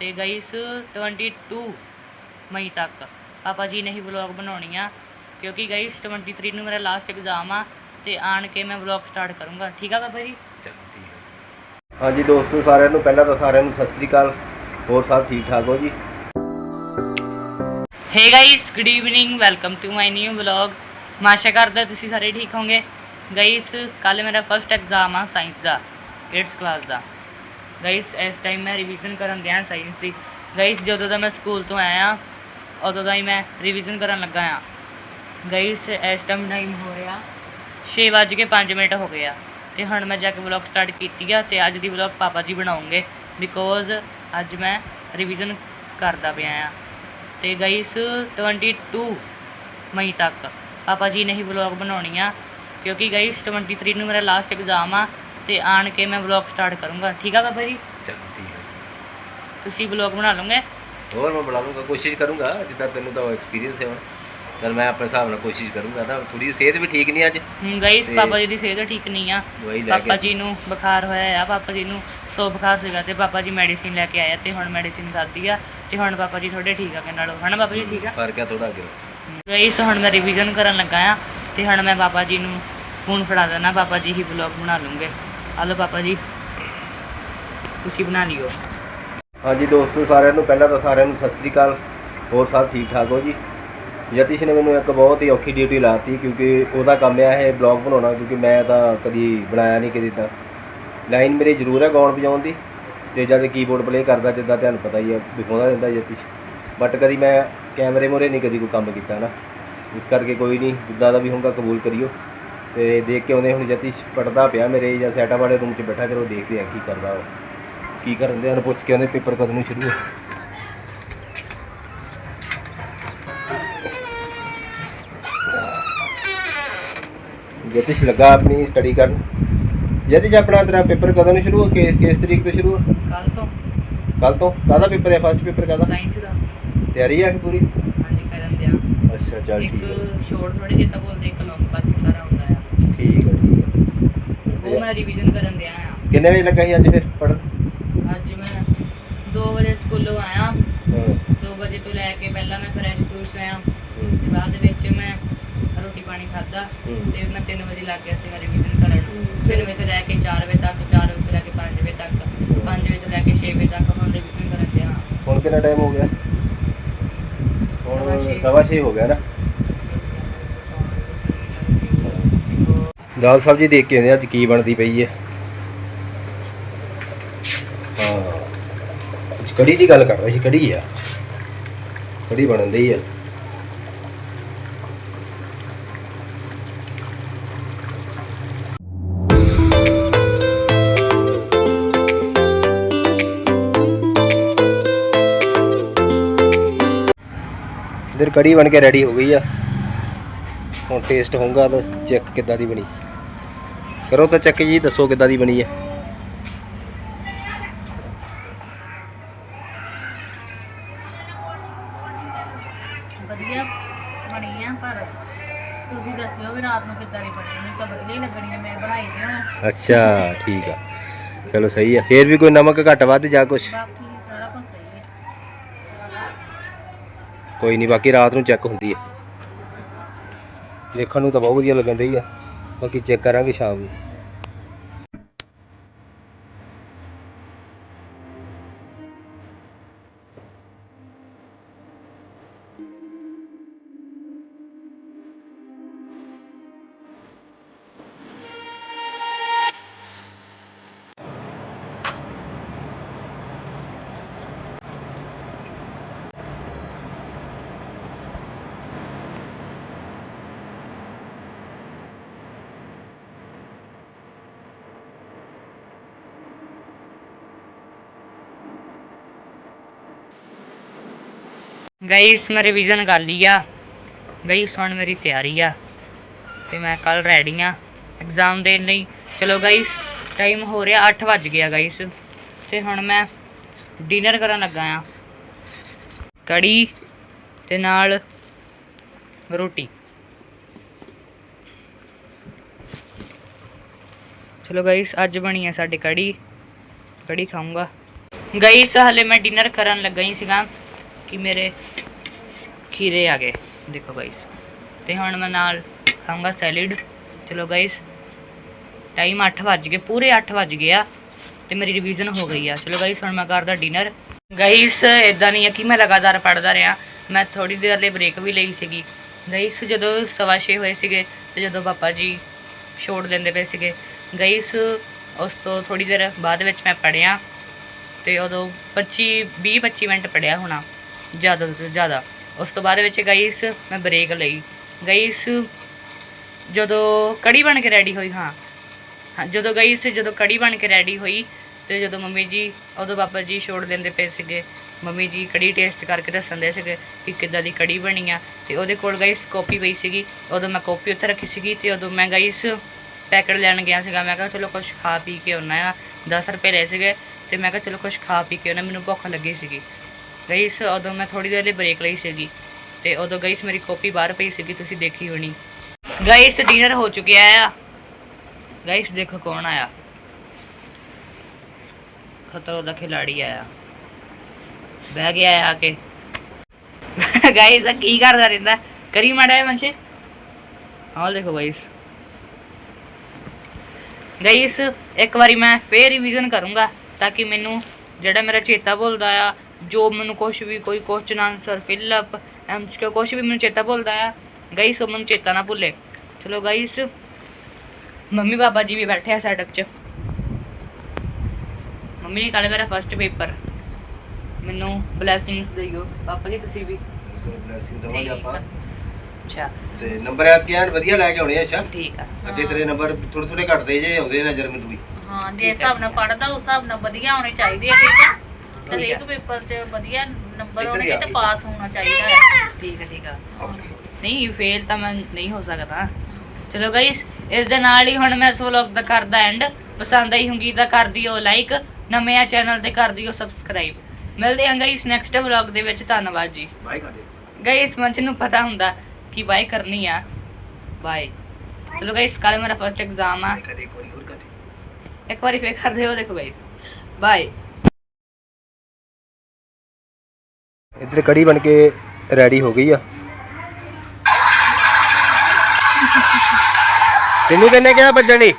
ਤੇ ਗਾਈਸ 22 ਮਈ ਤੱਕ। ਪਾਪਾ ਜੀ ਨੇ ਹੀ ਵਲੌਗ ਬਣਾਉਣੀ ਆ ਕਿਉਂਕਿ ਗਾਈਸ 23 ਨੂੰ ਮੇਰਾ ਲਾਸਟ ਐਗਜ਼ਾਮ ਆ ਤੇ ਆਣ ਕੇ ਮੈਂ ਵਲੌਗ ਸਟਾਰਟ ਕਰੂੰਗਾ। ਠੀਕ ਆ ਪਾਪਾ ਜੀ? ਹਾਂਜੀ ਦੋਸਤੋ ਸਾਰਿਆਂ ਨੂੰ ਪਹਿਲਾਂ ਤਾਂ ਸਾਰਿਆਂ ਨੂੰ ਸਤਿ ਸ੍ਰੀ ਅਕਾਲ। ਹੋਰ ਸਭ ਠੀਕ ਠਾਕ ਹੋ ਜੀ? Hey guys good evening welcome to my new vlog ਮਾਸ਼ਾ ਕਰਦਾ ਤੁਸੀਂ ਸਾਰੇ ਠੀਕ ਹੋਵੋਗੇ। ਗਾਈਸ ਕੱਲ ਮੇਰਾ ਫਰਸਟ ਐਗਜ਼ਾਮ ਆ ਸਾਇੰਸ ਦਾ 8th ਕਲਾਸ ਦਾ। ਗਾਈਸ ਇਸ ਟਾਈਮ ਮੈਂ ਰਿਵੀਜ਼ਨ ਕਰਨ ਗਿਆ ਸਾਇੰਸ ਦੀ। ਗਾਈਸ ਜਦੋਂ ਦਾ ਮੈਂ ਸਕੂਲ ਤੋਂ ਆਇਆ, ਉਦੋਂ ਦਾ ਹੀ ਮੈਂ ਰਿਵੀਜ਼ਨ ਕਰਨ ਲੱਗਾ ਆ ਗਾਈਸ ਇਸ ਟਾਈਮ ਟਾਈਮ ਹੋ ਰਿਹਾ 6:05 ਮਿੰਟ ਹੋ ਗਏ ਆ। ਤੇ ਹੁਣ ਮੈਂ ਜਾ ਕੇ ਵਲੌਗ ਸਟਾਰਟ ਕੀਤੀ ਆ ਤੇ ਅੱਜ ਦੀ ਵਲੌਗ ਪਾਪਾ ਜੀ ਬਣਾਉਂਗੇ ਬਿਕੋਜ਼ ਅੱਜ ਮੈਂ ਰਿਵੀਜ਼ਨ ਕਰਦਾ ਪਿਆ ਆ। ਤੇ ਗਾਈਸ 22 ਮਈ ਤੱਕ। ਪਾਪਾ ਜੀ ਨੇ ਹੀ ਵਲੌਗ ਬਣਾਉਣੀ ਆ, ਕਿਉਂਕਿ ਗਾਈਸ 23 ਨੂੰ ਮੇਰਾ ਲਾਸਟ ਐਗਜ਼ਾਮ ਆ। ਤੇ ਆਣ ਕੇ ਮੈਂ ਵਲੌਗ ਸਟਾਰਟ ਕਰੂੰਗਾ। ਠੀਕ ਆ ਪਾਪਾ ਜੀ? ਚਲ ਠੀਕ ਹੈ ਤੁਸੀਂ ਵਲੌਗ ਬਣਾ ਲਓਗੇ? ਹੋਰ ਮੈਂ ਬਣਾ ਲੂੰਗਾ ਕੋਸ਼ਿਸ਼ ਕਰੂੰਗਾ ਜਿੱਦਾਂ ਤੈਨੂੰ ਤਾਂ ਐਕਸਪੀਰੀਅੰਸ ਹੈ। ਹੁਣ ਚਲ ਮੈਂ ਆਪਣੇ ਹਿਸਾਬ ਨਾਲ ਕੋਸ਼ਿਸ਼ ਕਰੂੰਗਾ ਨਾ ਥੋੜੀ ਸਿਹਤ ਵੀ ਠੀਕ ਨਹੀਂ ਅੱਜ। ਹੁਣ ਗਾਈਸ ਤੇ- ਪਾਪਾ ਜੀ ਦੀ ਸਿਹਤ ਠੀਕ ਨਹੀਂ ਆ। ਦਵਾਈ ਲੈ ਪਾਪਾ ਕੇ ਜੀ ਨੂੰ ਬੁਖਾਰ ਹੋਇਆ ਆ ਪਾਪਾ ਜੀ ਨੂੰ ਸੋ ਬੁਖਾਰ ਸੀਗਾ ਤੇ ਪਾਪਾ ਜੀ ਮੈਡੀਸਿਨ ਲੈ ਕੇ ਆਇਆ ਤੇ ਹੁਣ ਮੈਡੀਸਿਨ ਖਾਧੀ ਆ ਤੇ ਹੁਣ ਪਾਪਾ ਜੀ ਥੋੜੇ ਠੀਕ ਆ ਕਿ ਨਾਲੋਂ। ਹਨਾ ਪਾਪਾ ਜੀ ਠੀਕ ਆ? ਫ਼ਰਕ ਹੈ ਥੋੜਾ ਅੱਗੇ ਗਾਈਸ ਹੁਣ ਮੈਂ ਰਿਵੀਜ਼ਨ ਕਰਨ ਲੱਗਾ ਆ ਤੇ ਹੁਣ ਮੈਂ ਪਾਪਾ ਜੀ ਨੂੰ ਫੋਨ ਫੜਾ ਦੇਣਾ ਪਾਪਾ ਜੀ ਹੀ ਵਲੌਗ ਬਣਾ ਲੂੰਗੇ। ਹਲੋ ਪਾਪਾ ਜੀ। ਤੁਸੀਂ ਬਣਾ ਲਿਓ। ਹਾਂਜੀ ਦੋਸਤੋ, ਸਾਰਿਆਂ ਨੂੰ ਪਹਿਲਾਂ ਤਾਂ ਸਾਰਿਆਂ ਨੂੰ ਸਤਿ ਸ੍ਰੀ ਅਕਾਲ। ਹੋਰ ਸਭ ਠੀਕ ਠਾਕ ਹੋ ਜੀ? ਯਤੀਸ਼ ਨੇ ਮੈਨੂੰ ਇੱਕ ਬਹੁਤ ਹੀ ਔਖੀ ਡਿਊਟੀ ਲਾਤੀ ਕਿਉਂਕਿ ਉਹਦਾ ਕੰਮ ਆ ਇਹ ਬਲੌਗ ਬਣਾਉਣਾ, ਕਿਉਂਕਿ ਮੈਂ ਤਾਂ ਕਦੀ ਬਣਾਇਆ ਨਹੀਂ ਕਦੀ ਤਾਂ। ਲਾਈਨ ਮੇਰੇ ਜ਼ਰੂਰ ਹੈ ਗਾਉਣ ਵਜਾਉਣ ਦੀ। ਸਟੇਜਾਂ ਤੇ ਕੀਬੋਰਡ ਪਲੇ ਕਰਦਾ ਜਿੱਦਾਂ ਤੁਹਾਨੂੰ ਪਤਾ ਹੀ ਹੈ ਦਿਖਾਉਂਦਾ ਰਹਿੰਦਾ ਯਤੀਸ਼। ਬਟ ਕਦੀ ਮੈਂ ਕੈਮਰੇ ਮੂਹਰੇ ਨਹੀਂ ਕਦੀ ਕੋਈ ਕੰਮ ਕੀਤਾ ਨਾ। ਇਸ ਕਰਕੇ ਕੋਈ ਨਹੀਂ, ਜਿੱਦਾਂ ਦਾ ਵੀ ਹੋਊਗਾ ਕਬੂਲ ਕਰਿਓ। ਤੇ ਦੇਖ ਕੇ ਆਉਂਦੇ ਹੁਣ ਯਤੀਸ਼ ਪੜਦਾ ਪਿਆ ਮੇਰੇ ਜਾਂ ਸੈਟਾ ਵਾਲੇ ਰੂਮ 'ਚ ਬੈਠਾ ਕਰੋ ਦੇਖਦੇ ਆ ਕੀ ਕਰਦਾ ਉਹ। ਕੀ ਕਰਨ ਦੇ ਹਨ ਪੁੱਛ ਕੇ ਉਹਨੇ ਪੇਪਰ ਕਦੋਂ ਨੂੰ ਸ਼ੁਰੂ ਹੋ ਜਤਿਸ਼ ਲੱਗਾ ਆਪਣੀ ਸਟੱਡੀ ਕਰਨ। ਜਤਿਸ਼ ਆਪਣਾ ਤੇਰਾ ਪੇਪਰ ਕਦੋਂ ਨੂੰ ਸ਼ੁਰੂ ਹੋ ਕਿ ਕਿਸ ਤਰੀਕ ਤੋਂ ਸ਼ੁਰੂ ਹੋ ਕੱਲ ਤੋਂ। ਕੱਲ ਤੋਂ? ਕਾਹਦਾ ਪੇਪਰ ਹੈ ਫਸਟ ਪੇਪਰ ਕਾਹਦਾ? ਸਾਇੰਸ ਦਾ। ਤਿਆਰੀ ਹੈ ਕਿ ਪੂਰੀ? ਹਾਂਜੀ ਕਰਨ ਦਿਆ। ਅੱਛਾ ਚੱਲ ਇੱਕ ਠੀਕ ਹੈ ਸ਼ੋਰਟ ਥੋੜੇ ਜਿਹਾ ਤਾਂ ਬੋਲਦੇ ਇੱਕ ਲੌਂਗ ਬਾਕੀ ਸਾਰਾ ਹੁੰਦਾ ਹੈ ਉਹ ਮੈਂ ਰਿਵੀਜ਼ਨ ਕਰਨ ਦਿਆ ਆ। ਕਿੰਨੇ ਵਜੇ ਲੱਗਾ ਸੀ ਅੱਜ ਫਿਰ ਪੜ੍ਹਨ? ਅੱਜ ਮੈਂ 2 ਵਜੇ ਸਕੂਲੋਂ ਆਇਆ। ਹਾਂ। 2 ਵਜੇ ਤੋਂ ਲੈ ਕੇ ਪਹਿਲਾਂ ਮੈਂ ਫਰੈਸ਼ ਫਰੂਸ਼ ਹੋਇਆ। ਤੇ ਬਾਅਦ ਵਿੱਚ ਮੈਂ ਰੋਟੀ ਪਾਣੀ ਖਾਦਾ। ਤੇ ਮੈਂ 3 ਵਜੇ ਲੱਗ ਗਿਆ ਸੀ ਮੈਂ ਰਿਵੀਜ਼ਨ ਕਰਨ 3 ਵਜੇ ਤੋਂ ਲੈ ਕੇ 4 ਵਜੇ ਤੱਕ 4 ਵਜੇ ਤੋਂ ਲੈ ਕੇ 5 ਵਜੇ ਤੱਕ 5 ਵਜੇ ਤੋਂ ਲੈ ਕੇ 6 ਵਜੇ ਤੱਕ ਹੁਣ ਰਿਵੀਜ਼ਨ ਕਰਨ ਦਿਆ। ਹੁਣ ਕਿੰਨਾ ਟਾਈਮ ਹੋ ਗਿਆ? ਹੁਣ। ਸਵਾ ਛੇ ਹੋ ਗਿਆ ਨਾ? ਦਾਲ ਸਬਜ਼ੀ ਦੇਖ ਕੇ ਆਉਂਦੇ ਆ ਅੱਜ ਕੀ ਬਣਦੀ ਪਈ ਹੈ। ਹਾਂ। ਅੱਜ ਕੜੀ ਦੀ ਗੱਲ ਕਰ ਰਹੇ ਸੀ, ਕੜੀ ਆ। ਕੜੀ ਬਣਨ ਦੀ ਆ। ਇਧਰ ਕੜੀ ਬਣ ਕੇ ਰੈਡੀ ਹੋ ਗਈ ਆ। ਹੁਣ ਟੇਸਟ ਹੋਊਗਾ ਤਾਂ ਚੈੱਕ ਕਿੱਦਾਂ ਦੀ ਬਣੀ। ਕਰੋ ਤਾਂ ਚੱਕ ਜੀ ਦੱਸੋ ਕਿੱਦਾਂ ਦੀ ਬਣੀ ਹੈ। ਵਧੀਆ ਬਣੀ ਆ ਪਰ ਤੁਸੀਂ ਦੱਸਿਓ ਵੀ ਰਾਤ ਨੂੰ ਕਿੱਦਾਂ ਦੀ ਬਣੀ ਮੈਨੂੰ ਤਾਂ ਵਧੀਆ ਹੀ ਲੱਗਣੀ ਆ ਮੈਂ ਬਣਾਈ ਤੇ ਹੁਣ। ਅੱਛਾ ਠੀਕ ਆ। ਚਲੋ ਸਹੀ ਆ ਫੇਰ ਵੀ ਕੋਈ ਨਮਕ ਘੱਟ ਵੱਧ ਜਾਂ ਕੁਛ? ਬਾਕੀ ਸਾਰਾ ਕੁਝ ਸਹੀ ਹੈ ਕੋਈ ਨਹੀਂ ਬਾਕੀ ਰਾਤ ਨੂੰ ਚੈੱਕ ਹੁੰਦੀ ਹੈ ਦੇਖਣ ਨੂੰ ਤਾਂ ਬਹੁਤ ਵਧੀਆ ਲੱਗਣ ਰਹੀ ਆ। ਬਾਕੀ ਚੈੱਕ ਕਰਾਂਗੇ ਸ਼ਾਮ ਨੂੰ। ਗਾਈਸ ਮੈਂ ਰਿਵੀਜ਼ਨ ਕਰ ਲਈ ਆ। ਗਾਈਸ ਹੁਣ ਮੇਰੀ ਤਿਆਰੀ ਆ। ਤੇ ਮੈਂ ਕੱਲ ਰੈਡੀ ਆ। ਐਗਜ਼ਾਮ ਦੇਣ ਲਈ। ਚਲੋ ਗਾਈਸ ਟਾਈਮ ਹੋ ਰਿਹਾ 8 ਵੱਜ ਗਿਆ ਗਾਈਸ ਤੇ ਹੁਣ ਮੈਂ ਡਿਨਰ ਕਰਨ ਲੱਗਾ ਆ। ਕੜੀ ਤੇ ਨਾਲ ਰੋਟੀ। ਚਲੋ ਗਾਈਸ ਅੱਜ ਬਣੀ ਆ ਸਾਡੀ ਕੜੀ। ਕੜੀ ਖਾਊਂਗਾ। ਗਾਈਸ ਹਲੇ ਮੈਂ ਡਿਨਰ ਕਰਨ ਲੱਗਾ ਹੀ ਸੀਗਾ। ਕਿ ਮੇਰੇ ਖੀਰੇ ਆ ਗਏ। ਦੇਖੋ ਗਾਈਸ ਤੇ ਹੁਣ ਮੈਂ ਨਾਲ ਖਾਊਂਗਾ ਸੈਲਿਡ ਚਲੋ ਗਾਈਸ ਟਾਈਮ 8 ਵੱਜ ਗਏ, ਪੂਰੇ 8 ਵੱਜ ਗਏ ਆ ਤੇ ਮੇਰੀ ਰਿਵੀਜ਼ਨ ਹੋ ਗਈ ਆ। ਚਲੋ ਗਾਈਸ ਹੁਣ ਮੈਂ ਕਰਦਾ ਡਿਨਰ ਗਾਈਸ ਇਦਾਂ ਨਹੀਂ ਆ ਕਿ ਮੈਂ ਲਗਾਤਾਰ ਪੜਦਾ ਰਿਹਾ। ਮੈਂ ਥੋੜੀ ਦੇਰ ਲਈ ਬ੍ਰੇਕ ਵੀ ਲਈ ਸੀਗੀ। ਗਾਈਸ ਜਦੋਂ ਸਵਾ ਛੇ ਹੋਏ ਸੀਗੇ ਤੇ ਜਦੋਂ ਪਾਪਾ ਜੀ ਛੋੜ ਦਿੰਦੇ ਪਏ ਸੀਗੇ। ਗਾਈਸ ਉਸ ਤੋਂ ਥੋੜੀ ਦੇਰ ਬਾਅਦ ਵਿੱਚ ਮੈਂ ਪੜਿਆ ਤੇ ਉਦੋਂ 25 20 25 ਮਿੰਟ ਪੜਿਆ ਹੋਣਾ। ਜ਼ਿਆਦਾ ਤੋਂ ਜ਼ਿਆਦਾ। ਉਸ ਤੋਂ ਬਾਅਦ ਵਿੱਚ ਗਾਈਸ ਮੈਂ ਬ੍ਰੇਕ ਲਈ। ਗਾਈਸ ਜਦੋਂ ਕੜੀ ਬਣ ਕੇ ਰੈਡੀ ਹੋਈ, ਹਾਂ। ਹਾਂ, ਜਦੋਂ ਗਈ ਸੀ ਜਦੋਂ ਕੜੀ ਬਣ ਕੇ ਰੈਡੀ ਹੋਈ ਤੇ ਜਦੋਂ ਮੰਮੀ ਜੀ, ਉਦੋਂ ਪਾਪਾ ਜੀ ਛੋੜ ਦਿੰਦੇ ਪਏ ਸੀਗੇ। ਮੰਮੀ ਜੀ ਕੜੀ ਟੇਸਟ ਕਰਕੇ ਦੱਸਣਦੇ ਸੀਗੇ ਕਿ ਕਿੱਦਾਂ ਦੀ ਕੜੀ ਬਣੀ ਆ। ਤੇ ਉਹਦੇ ਕੋਲ ਗਾਈਸ ਕਾਪੀ ਪਈ ਸੀਗੀ। ਉਦੋਂ ਮੈਂ ਕਾਪੀ ਉੱਥੇ ਰੱਖੀ ਸੀਗੀ ਤੇ ਉਦੋਂ ਮੈਂ ਗਾਈਸ ਪੈਕਟ ਲੈਣ ਗਿਆ ਸੀਗਾ। ਮੈਂ ਕਿਹਾ ਚਲੋ ਕੁਝ ਖਾ ਪੀ ਕੇ ਆਉਣਾ ਆ। 10 ਰੁਪਏ ਲਏ ਸੀਗੇ ਤੇ ਮੈਂ ਕਿਹਾ ਚਲੋ ਕੁਝ ਖਾ ਪੀ ਕੇ ਆਉਣਾ ਮੈਨੂੰ ਭੁੱਖ ਲੱਗੀ ਸੀਗੀ। ਗਾਈਸ ਉਦੋਂ ਮੈਂ ਥੋੜੀ ਦੇਰ ਲਈ ਬ੍ਰੇਕ ਲਈ ਸੀਗੀ ਤੇ ਉਦੋਂ ਗਾਈਸ ਮੇਰੀ ਕਾਪੀ ਬਾਹਰ ਪਈ ਸੀਗੀ, ਤੁਸੀਂ ਦੇਖੀ ਹੋਣੀ। ਗਾਈਸ ਡਿਨਰ ਹੋ ਚੁੱਕਿਆ ਆ। ਗਾਈਸ ਦੇਖੋ ਕੌਣ ਆਇਆ। ਖਤਰੋਂ ਦਾ ਖਿਲਾੜੀ ਆਇਆ। ਬਹਿ ਗਿਆ ਆ ਕੇ। ਗਾਈਸ ਆ ਕੀ ਕਰਦਾ ਰਹਿੰਦਾ? ਕਰੀ ਮਾੜਾ ਹੈ ਮੰਚੇ ਆਹ ਦੇਖੋ ਗਾਈਸ ਗਾਈਸ ਇੱਕ ਵਾਰੀ ਮੈਂ ਫੇਰ ਰਿਵੀਜ਼ਨ ਕਰੂੰਗਾ ਤਾਂ ਕਿ ਮੈਨੂੰ ਜਿਹੜਾ ਮੇਰਾ ਚੇਤਾ ਭੁੱਲਦਾ ਆ ਜੋ ਮੈਨੂੰ ਕੁਝ ਵੀ ਕੋਈ question answer fill up MCQ ਕੁਝ ਵੀ ਮੈਨੂੰ ਚੇਤਾ ਭੁੱਲਦਾ ਆ ਗਾਈਸ ਉਹ ਮੈਨੂੰ ਚੇਤਾ ਨਾ ਭੁੱਲੇ। ਚਲੋ ਗਾਈਸ ਮੰਮੀ ਪਾਪਾ ਜੀ ਵੀ ਬੈਠੇ ਆ ਸੈਟਅਪ 'ਚ। ਮੰਮੀ ਨੇ ਕੱਲ ਮੇਰਾ ਫਸਟ ਪੇਪਰ ਮੈਨੂੰ ਬਲੇਸਿੰਗਸ ਦਿਓ। ਪਾਪਾ ਜੀ ਤੁਸੀਂ ਵੀ। ਬਲੇਸਿੰਗ ਦਵਾਂਗੇ ਆਪਾਂ। ਅੱਛਾ। ਤੇ ਨੰਬਰ ਐਤ ਗਿਆ ਵਧੀਆ ਲੈ ਕੇ ਆਉਣੇ ਆ ਅੱਛਾ। ਠੀਕ ਆ। ਅੱਗੇ ਤੇਰੇ ਨੰਬਰ ਥੋੜੇ ਥੋੜੇ ਘਟਦੇ ਜੇ ਆਉਂਦੇ ਨਜ਼ਰ ਮੈਨੂੰ ਵੀ। ਹਾਂ ਜੇ ਹਿਸਾਬ ਨਾਲ ਪੜਦਾ ਉਸ ਹਿਸਾਬ ਨਾਲ ਵਧੀਆ ਹੋਣੇ ਚਾਹੀਦੇ ਆ ਠੀਕ ਆ। ਠੀਕ ਹਰੇਕ। ਪੇਪਰ 'ਚ ਵਧੀਆ ਨੰਬਰ ਇੱਧਰ ਹੀ ਹੋਣਗੇ ਆ, ਤੇ। ਪਾਸ ਹੋਣਾ ਚਾਹੀਦਾ। ਹੈ। ਠੀਕ ਆ ਠੀਕ ਆ ਨਹੀਂ ਫੇਲ ਤਾਂ ਮੈਂ ਨਹੀਂ ਹੋ ਸਕਦਾ। ਚਲੋ ਗਾਇਸ ਇਸ ਦੇ ਨਾਲ ਹੀ ਹੁਣ ਮੈਂ ਇਸ ਵਲੌਗ ਦਾ ਕਰਦਾ ਐਂਡ ਪਸੰਦ ਆਈ ਹੋਊਗੀ ਤਾਂ ਕਰ ਦਿਓ ਲਾਈਕ ਨਵੇਂ ਆ ਚੈਨਲ ਤੇ ਕਰ ਦਿਓ ਸਬਸਕ੍ਰਾਈਬ ਮਿਲਦੇ ਹਾਂ ਗਾਇਸ ਨੈਕਸਟ ਵਲੌਗ ਦੇ ਵਿੱਚ। ਧੰਨਵਾਦ ਜੀ। ਬਾਈ ਕਾਟੇ ਗਾਇਸ ਮੰਚ ਨੂੰ ਪਤਾ ਹੁੰਦਾ ਕਿ ਬਾਈ ਕਰਨੀ ਆ। ਬਾਈ ਚਲੋ ਗਾਇਸ ਕੱਲ ਮੇਰਾ ਫਸਟ ਐਗਜ਼ਾਮ ਆ। ਕਦੇ ਇੱਕ ਵਾਰੀ ਹੋਰ ਕਾਟੇ ਇੱਕ ਵਾਰੀ ਫੇਰ ਕਰ ਦਿਓ ਦੇਖੋ ਗਾਇਸ ਬਾਈ ਇੱਧਰ ਕੜੀ ਬਣ ਕੇ ਰੈਡੀ ਹੋ ਗਈ ਆ। ਤੈਨੂੰ ਕਿੰਨੇ ਕਿਹਾ ਵੱਜਣੀ